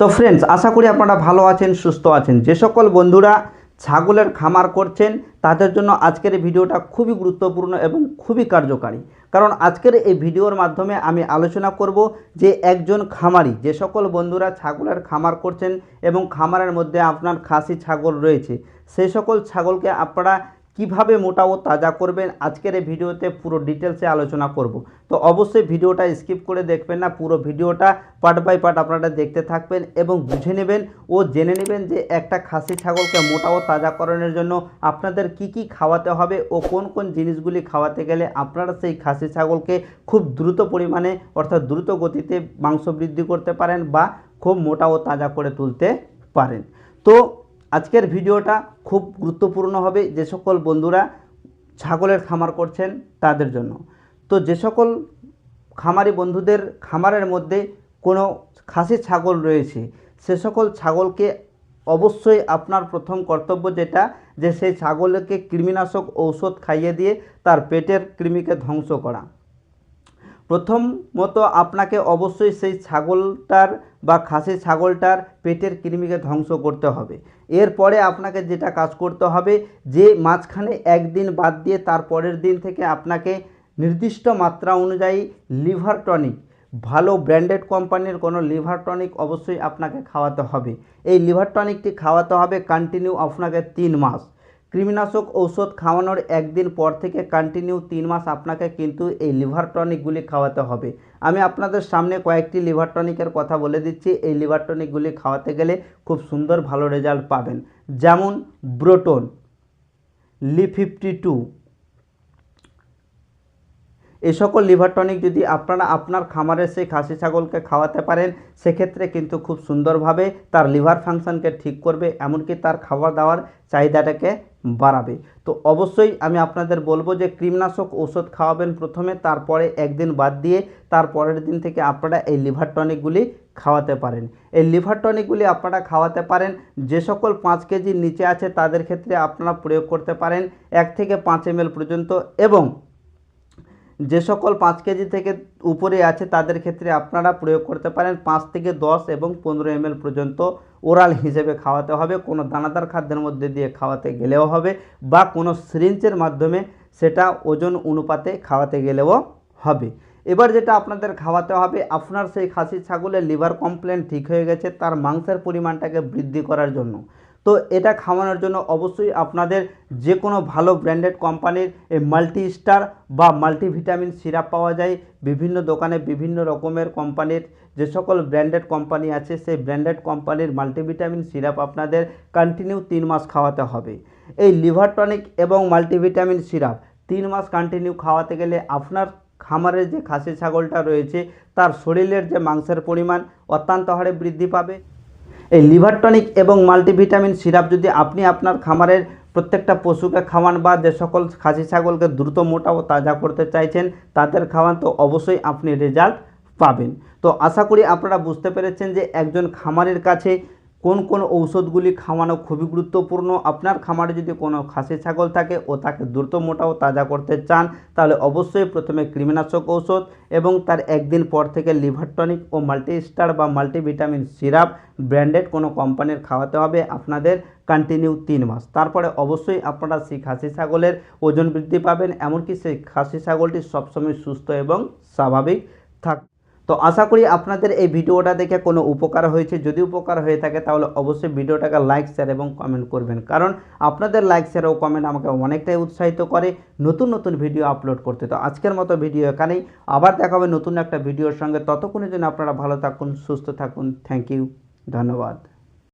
তো ফ্রেন্ডস আশা করি আপনারা ভালো আছেন, সুস্থ আছেন। যে সকল বন্ধুরা ছাগলের খামার করছেন, তাদের জন্য আজকের ভিডিওটা খুবই গুরুত্বপূর্ণ এবং খুবই কার্যকারী। কারণ আজকের এই ভিডিওর মাধ্যমে আমি আলোচনা করব যে একজন খামারি, যে সকল বন্ধুরা ছাগলের খামার করছেন এবং খামারের মধ্যে আপনার খাসি ছাগল রয়েছে, সেই সকল ছাগলকে আপনারা কীভাবে মোটা ও তাজা করবেন, আজকের এই ভিডিওতে পুরো ডিটেলসে আলোচনা করব। তো অবশ্যই ভিডিওটা স্কিপ করে দেখবেন না, পুরো ভিডিওটা পার্ট বাই পার্ট আপনারা দেখতে থাকবেন এবং বুঝে নেবেন ও জেনে নেবেন যে একটা খাসি ছাগলকে মোটা ও তাজা করানোর জন্য আপনাদের কি কি খাওয়াতে হবে ও কোন কোন জিনিসগুলি খাওয়াতে গেলে আপনারা সেই খাসি ছাগলকে খুব দ্রুত পরিমাণে, অর্থাৎ দ্রুত গতিতে মাংস বৃদ্ধি করতে পারেন বা খুব মোটা ও তাজা করে তুলতে পারেন। তো আজকের ভিডিওটা খুব গুরুত্বপূর্ণ হবে যে সকল বন্ধুরা ছাগলের খামার করছেন তাদের জন্য। তো যে সকল খামারি বন্ধুদের খামারের মধ্যে কোনো খাসি ছাগল রয়েছে, সে সকল ছাগলকে অবশ্যই আপনার প্রথম কর্তব্য যেটা যে সেই ছাগলকে কৃমিনাশক ঔষধ খাইয়ে দিয়ে তার পেটের কৃমিকে ধ্বংস করা। প্রথমত আপনাকে অবশ্যই সেই ছাগলটার বা খাসি ছাগলটার পেটের কৃমিকে ধ্বংস করতে হবে। এরপরে আপনাকে যেটা কাজ করতে হবে, যে মাঝখানে একদিন বাদ দিয়ে তার পরের দিন থেকে আপনাকে নির্দিষ্ট মাত্রা অনুযায়ী লিভার টনিক, ভালো ব্র্যান্ডেড কোম্পানির কোনো লিভার টনিক অবশ্যই আপনাকে খাওয়াতে হবে। এই লিভার টনিকটি খাওয়াতে হবে কন্টিনিউ আপনাকে তিন মাস। কৃমিনাশক ঔষধ খাওয়ানোর একদিন পর থেকে কন্টিনিউ তিন মাস আপনাকে কিন্তু এই লিভার টনিকগুলি খাওয়াতে হবে। আমি আপনাদের সামনে কয়েকটি লিভার টনিকের কথা বলে দিচ্ছি। এই লিভার টনিকগুলি খাওয়াতে গেলে খুব সুন্দর ভালো রেজাল্ট পাবেন। যেমন ব্রোটন, লি ফিফটি টু, এ সকল লিভার টনিক যদি আপনারা আপনার খামারের সেই খাসি ছাগলকে খাওয়াতে পারেন, সেক্ষেত্রে কিন্তু খুব সুন্দরভাবে তার লিভার ফাংশনকে ঠিক করবে, এমনকি তার খাবার দাওয়ার চাহিদাটাকে বাড়াবে। তো অবশ্যই আমি আপনাদের বলব যে কৃমনাশক ওষুধ খাওয়াবেন প্রথমে, তারপরে একদিন বাদ দিয়ে তার পরের দিন থেকে আপনারা এই লিভার টনিকগুলি খাওয়াতে পারেন। এই লিভার টনিকগুলি আপনারা খাওয়াতে পারেন, যে সকল পাঁচ কেজির নিচে আছে তাদের ক্ষেত্রে আপনারা প্রয়োগ করতে পারেন এক থেকে পাঁচ এম পর্যন্ত এবং যে সকল পাঁচ কেজি থেকে উপরে আছে, তাদের ক্ষেত্রে আপনারা প্রয়োগ করতে পারেন পাঁচ থেকে দশ এবং পনেরো এম পর্যন্ত ওরাল হিসেবে খাওয়াতে হবে। কোনো দানাদার খাদ্যের মধ্যে দিয়ে খাওয়াতে গেলেও হবে বা কোনো সিরিঞ্জের মাধ্যমে সেটা ওজন অনুপাতে খাওয়াতে গেলেও হবে। এবার যেটা আপনাদের খাওয়াতে হবে, আপনার সেই খাসি ছাগলের লিভার কমপ্লেন ঠিক হয়ে গেছে, তার মাংসের পরিমাণটাকে বৃদ্ধি করার জন্য। তো এটা খাওয়ানোর জন্য অবশ্যই আপনাদের যে কোনো ভালো ব্র্যান্ডেড কোম্পানির মাল্টি স্টার বা মাল্টিভিটামিন সিরাপ পাওয়া যায়। বিভিন্ন দোকানে বিভিন্ন রকমের কোম্পানির যে সকল ব্র্যান্ডেড কোম্পানি আছে, সেই ব্র্যান্ডেড কোম্পানির মাল্টিভিটামিন সিরাপ আপনাদের কন্টিনিউ তিন মাস খাওয়াতে হবে। এই লিভার টনিক এবং মাল্টিভিটামিন সিরাপ তিন মাস কন্টিনিউ খাওয়াতে গেলে আপনার খামারের যে খাসি ছাগলটা রয়েছে, তার শরীরের যে মাংসের পরিমাণ অত্যন্ত হারে বৃদ্ধি পাবে। এই লিভার টনিক এবং মাল্টিভিটামিন সিরাপ যদি আপনি আপনার খামারের প্রত্যেকটা পশুকে খাওয়ান বা যে সকল খাসি ছাগলকে দ্রুত মোটা ও তাজা করতে চাইছেন, তাদের খাওয়ান, তো অবশ্যই আপনি রেজাল্ট পাবেন। তো আশা করি আপনারা বুঝতে পেরেছেন যে একজন খামারের কাছে কোন কোন ঔষধগুলি খাওয়ানো খুবই গুরুত্বপূর্ণ? আপনার খামারে যদি কোনো খাসি ছাগল থাকে ও তাকে দ্রুত মোটা ও তাজা করতে চান, তাহলে অবশ্যই প্রথমে কৃমিনাশক ঔষধ এবং তার একদিন পর থেকে লিভার টনিক ও মাল্টিস্টার বা মাল্টিভিটামিন সিরাপ ব্র্যান্ডেড কোনো কোম্পানির খাওয়াতে হবে আপনাদের কন্টিনিউ তিন মাস। তারপরে অবশ্যই আপনারা সেই খাসি ছাগলের ওজন বৃদ্ধি পাবেন, এমনকি সেই খাসি ছাগলটি সবসময় সুস্থ এবং স্বাভাবিক থাক তো আশা করি আপনাদের এই ভিডিওটা দেখে কোনো উপকার হয়েছে। যদি উপকার হয়ে থাকে তাহলে অবশ্যই ভিডিওটাকে লাইক শেয়ার এবং কমেন্ট করবেন। কারণ আপনাদের লাইক শেয়ার ও কমেন্ট আমাকে অনেকটাই উৎসাহিত করে নতুন নতুন ভিডিও আপলোড করতে। তো আজকের মতো ভিডিও এখানেই। আবার দেখা হবে নতুন একটা ভিডিওর সঙ্গে। ততক্ষণের জন্য আপনারা ভালো থাকুন, সুস্থ থাকুন। থ্যাংক ইউ ধন্যবাদ।